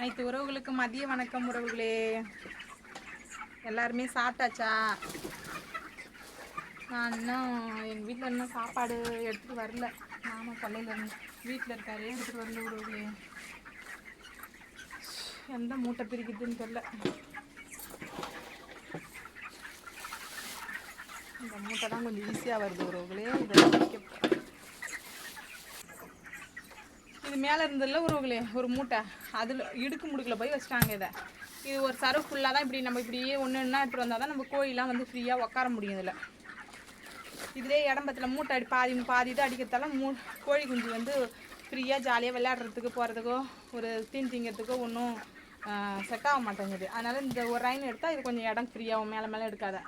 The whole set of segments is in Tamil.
அனைத்து உறவுகளுக்கு மதிய வணக்கம் உறவுகளே. எல்லாருமே சாப்பிட்டாச்சா? நான் இன்னும் எங்கள் வீட்டில் இன்னும் சாப்பாடு எடுத்துகிட்டு வரல. மாமா கொள்ளையிலேருந்து வீட்டில் இருக்காரு. எடுத்துகிட்டு வரல உறவுகளே. எந்த மூட்டை பிரிக்குதுன்னு தெரில இந்த மூட்டை தான் கொஞ்சம் ஈஸியாக வருது உறவுகளே. இதை பிரிக்க இது மேலே இருந்ததில் ஒரு ஒரு மூட்டை. அதில் இடுக்கு முடுக்கில் போய் வச்சிட்டாங்க இதை. இது ஒரு சரவு ஃபுல்லாக தான் இப்படி நம்ம இப்படியே ஒன்று ஒன்றா எடுத்துகிட்டு வந்தால் தான் நம்ம கோழிலாம் வந்து ஃப்ரீயாக உட்கார முடியும் இதில். இதிலே இடம்பத்தில் மூட்டை அடி பாதி பாதி இது அடிக்கிறதால மூ கோழி குஞ்சு வந்து ஃப்ரீயாக ஜாலியாக விளையாடுறதுக்கு போகிறதுக்கோ ஒரு தீன் திங்கிறதுக்கோ ஒன்றும் செட் ஆக மாட்டேங்குது. அதனால் இந்த ஒரு ரைன் எடுத்தால் இது கொஞ்சம் இடம் ஃப்ரீயாகும் மேலே மேலே எடுக்காத.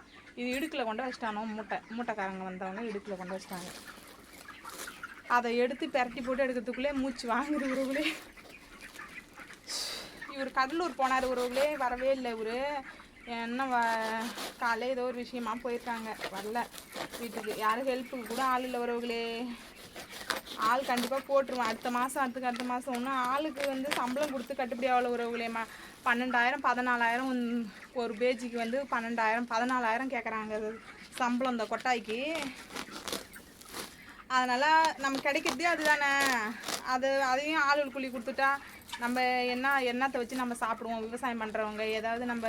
இது இடுக்கில் கொண்டு வச்சிட்டானோ மூட்டை. மூட்டைக்காரங்க வந்தவங்க இடுக்கில் கொண்டு வச்சிட்டாங்க. அதை எடுத்து பெரட்டி போட்டு எடுக்கிறதுக்குள்ளே மூச்சு வாங்குது உறவுகளே இவர் கடலூர் போனார் உறவுகளே வரவே இல்லை இவர். என்ன வ காலையில் ஏதோ ஒரு விஷயமா போயிருக்காங்க. வரல. வீட்டுக்கு யாரும் ஹெல்ப்புக்கு கூட ஆள் இல்லை உறவுகளே ஆள் கண்டிப்பாக போட்டுருவோம் அடுத்த மாதம் அடுத்துக்கு அடுத்த மாதம் ஒன்றும் ஆளுக்கு வந்து சம்பளம் கொடுத்து கட்டுப்படி ஆகல உறவுகளே ம பன்னெண்டாயிரம் பதினாலாயிரம் ஒரு பேஜிக்கு வந்து பன்னெண்டாயிரம் பதினாலாயிரம் கேட்குறாங்க சம்பளம் இந்த கொட்டாய்க்கு. அதனால் நம்ம கிடைக்கிறதே அதுதானே. அது அதையும் ஆளுகள் கூலி கொடுத்துட்டா நம்ம என்ன எண்ணத்தை வச்சு நம்ம சாப்பிடுவோம்? விவசாயம் பண்ணுறவங்க ஏதாவது நம்ம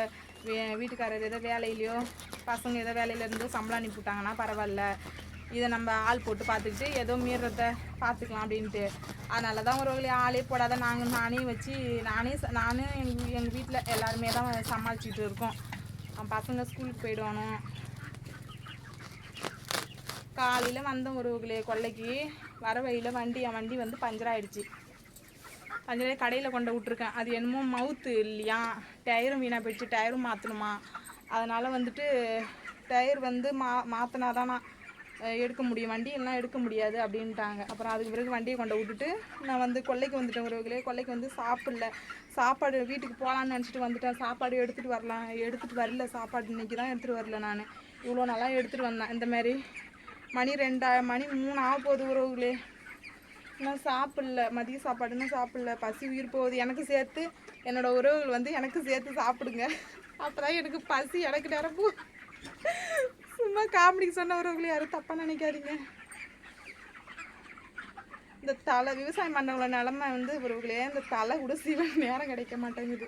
வீட்டுக்காரர் ஏதோ வேலையிலையோ பசங்க ஏதோ வேலையிலேருந்து சம்பளம் அனுப்பிவிட்டாங்கன்னா பரவாயில்ல. இதை நம்ம ஆள் போட்டு பார்த்துக்கிட்டு ஏதோ மீறத பார்த்துக்கலாம் அப்படின்ட்டு. அதனால தான் ஒரு வழி ஆளே போடாத நாங்கள் நானே வச்சு நானே ச- நானும் எங்கள் எங்கள் வீட்டில் எல்லாருமே தான் சமாளிச்சுட்டு இருக்கோம். பசங்க ஸ்கூலுக்கு போயிடுவானோ காலையில் வந்தோம் உறவுகளே கொல்லைக்கு வர வழியில் வண்டி என் வண்டி வந்து பஞ்சர் ஆகிடுச்சி பஞ்சரே கடையில் கொண்டு விட்ருக்கேன் அது என்னமோ மவுத்து இல்லையா? டயரும் வீணாக போயிடுச்சு. டயரும் மாற்றணுமா அதனால் வந்துட்டு டயர் வந்து மா மாற்றினா தான் நான் எடுக்க முடியும். வண்டி எல்லாம் எடுக்க முடியாது அப்படின்ட்டாங்க. அப்புறம் அதுக்கு பிறகு வண்டியை கொண்டு விட்டுட்டு நான் வந்து கொல்லைக்கு வந்துட்டேன் உறவுகளே கொல்லைக்கு வந்து சாப்பிடல. சாப்பாடு வீட்டுக்கு போகலான்னு நினச்சிட்டு வந்துட்டேன். சாப்பாடு எடுத்துகிட்டு வரலாம். எடுத்துகிட்டு வரல. சாப்பாடு இன்னைக்கு தான் எடுத்துகிட்டு வரல நான். இவ்வளோ நல்லா எடுத்துகிட்டு வந்தேன். இந்த மாதிரி மணி ரெண்டா மணி மூணு ஆக போகுது உறவுகளே. இன்னும் சாப்பிடல மதிய சாப்பாடு இன்னும் சாப்பிடல. பசி உயிர் போகுது. எனக்கு சேர்த்து என்னோட உறவுகள் வந்து எனக்கு சேர்த்து சாப்பிடுங்க. அப்பதான் எனக்கு பசி எனக்கு நிரப்பு சும்மா காமெடிக்கு சொன்ன உறவுகளை யாரும் தப்பாக நினைக்காதீங்க. இந்த தலை விவசாயம் பண்ணவங்கள நிலமை வந்து உறவுகளே இந்த தலை கூட சிவ நேரம் கிடைக்க மாட்டேங்குது.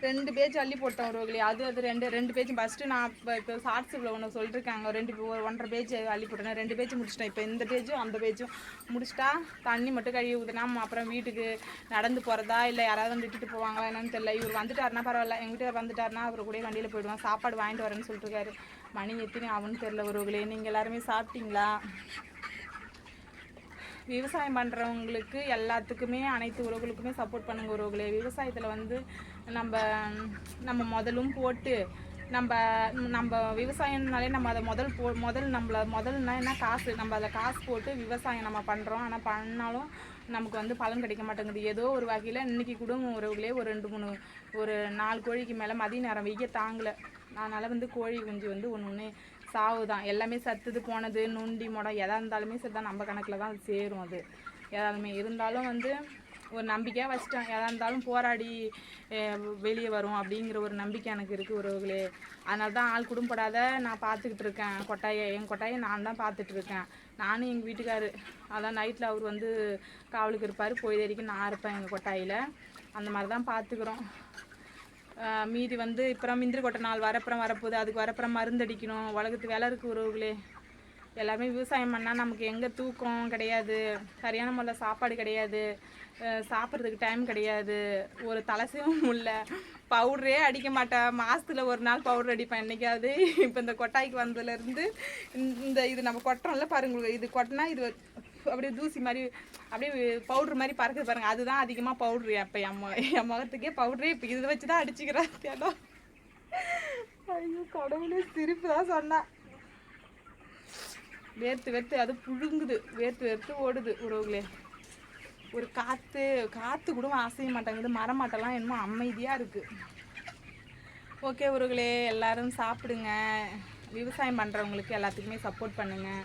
ரெண்டு பேஜ் அள்ளி போட்டோம் உறவுகளே அது அது ரெண்டு ரெண்டு பேஜ். ஃபஸ்ட்டு நான் இப்போ இப்போ இவ்வளோ ஒன்று சொல்லிருக்காங்க. ரெண்டு பே- ஒரு ஒன்றரை பேஜ் அள்ளி போட்டேன். ரெண்டு பேஜ் முடிச்சிட்டேன் இப்போ இந்த பேஜும் அந்த பேஜும் முடிச்சிட்டா தண்ணி மட்டும் கழுவி ஊற்றினா அப்புறம் வீட்டுக்கு நடந்து போகிறதா இல்லை யாராவது வந்து விட்டுட்டு போவாங்களா என்னன்னு தெரியல. இவர் வந்துட்டாருன்னா பரவாயில்ல. எங்கள் வீட்டுக்கு வந்துட்டாருன்னா அவர் கூட வண்டியில் போயிடுவான். சாப்பாடு வாங்கிட்டு வரேன்னு சொல்லிட்டுருக்காரு மணி எத்தனை ஆகும்னு தெரில உறவுகளே நீங்கள் எல்லாருமே சாப்பிட்டீங்களா? விவசாயம் பண்ணுறவங்களுக்கு எல்லாத்துக்குமே அனைத்து உறவுகளுக்குமே சப்போர்ட் பண்ணுங்க உறவுகளே. விவசாயத்தில் வந்து நம்ம நம்ம முதலும் போட்டு நம்ம நம்ம விவசாயம்னாலே நம்ம அதை முதல் போ முதல் நம்மள முதல்னா என்ன காசு. நம்ம அதில் காசு போட்டு விவசாயம் நம்ம பண்ணுறோம் ஆனால் பண்ணாலும் நமக்கு வந்து பலன் கிடைக்க மாட்டேங்குது. ஏதோ ஒரு வகையில் இன்றைக்கி கூட உறவுகளே ஒரு ரெண்டு மூணு ஒரு நாலு கோழிக்கு மேலே மதிய நேரம் வெய்ய தாங்கலை. அதனால் வந்து கோழி குஞ்சு வந்து ஒன்று ஒன்று சாவு தான் எல்லாமே சத்துது போனது நுண்டி முடம் எதாக இருந்தாலுமே சரி தான் நம்ம கணக்கில் தான் அது சேரும் அது. எதாலுமே இருந்தாலும் வந்து ஒரு நம்பிக்கையாக வச்சுட்டேன் எதாக இருந்தாலும் போராடி வெளியே வரும் அப்படிங்கிற ஒரு நம்பிக்கை எனக்கு இருக்குது உறவுகளே. அதனால தான் ஆள் குடும்பப்படாத நான் பார்த்துக்கிட்டு இருக்கேன். கொட்டாயை என் கொட்டாயை நான் தான் பார்த்துட்டு இருக்கேன். நானும் எங்கள் வீட்டுக்காரு அதான் நைட்டில் அவர் வந்து காவலுக்கு இருப்பார். பொழுது வரைக்கும் நான் இருப்பேன் எங்கள் கொட்டாயில். அந்த மாதிரி தான் பார்த்துக்குறோம் மீதி வந்து இப்புறம் மிந்திரி கொட்டை நாள் வரப்புறம் வரப்போகுது. அதுக்கு வரப்புறம் மருந்து அடிக்கணும். உலகத்து வேலை இருக்குது உறவுகளே. எல்லாமே விவசாயம் பண்ணால் நமக்கு எங்கே தூக்கம் கிடையாது. சரியான முறையில் சாப்பாடு கிடையாது. சாப்பிட்றதுக்கு டைம் கிடையாது. ஒரு தலசையும் இல்லை. பவுடரே அடிக்க மாட்டேன் மாதத்தில் ஒரு நாள் பவுடர் அடிப்பேன். என்றைக்காவது இப்போ இந்த கொட்டாய்க்கு வந்ததுலேருந்து இந்த இது நம்ம கொட்டுறோம்ல பாருங்க. இது கொட்டினா இது அப்படியே தூசி மாதிரி அப்படியே பவுடர் மாதிரி பறக்குது பாருங்க. அதுதான் அதிகமாக பவுட்ரு அப்போ என் என் முகத்துக்கே பவுட்ரே இப்போ இதை வச்சு தான் அடிச்சுக்கிறேன் தேடோ ஐயோ கடவுளே சிரிப்பு தான் சொன்னா. வேர்த்து வேர்த்து அது புழுங்குது. வேர்த்து வேர்த்து ஓடுது உறவுகளே. ஒரு காற்று காற்று கூட அசைய மாட்டேங்குது. மரமாட்டெல்லாம் என்னமோ அமைதியாக இருக்குது ஓகே உறவுகளே எல்லாரும் சாப்பிடுங்க. விவசாயம் பண்ணுறவங்களுக்கு எல்லாத்துக்குமே சப்போர்ட் பண்ணுங்கள்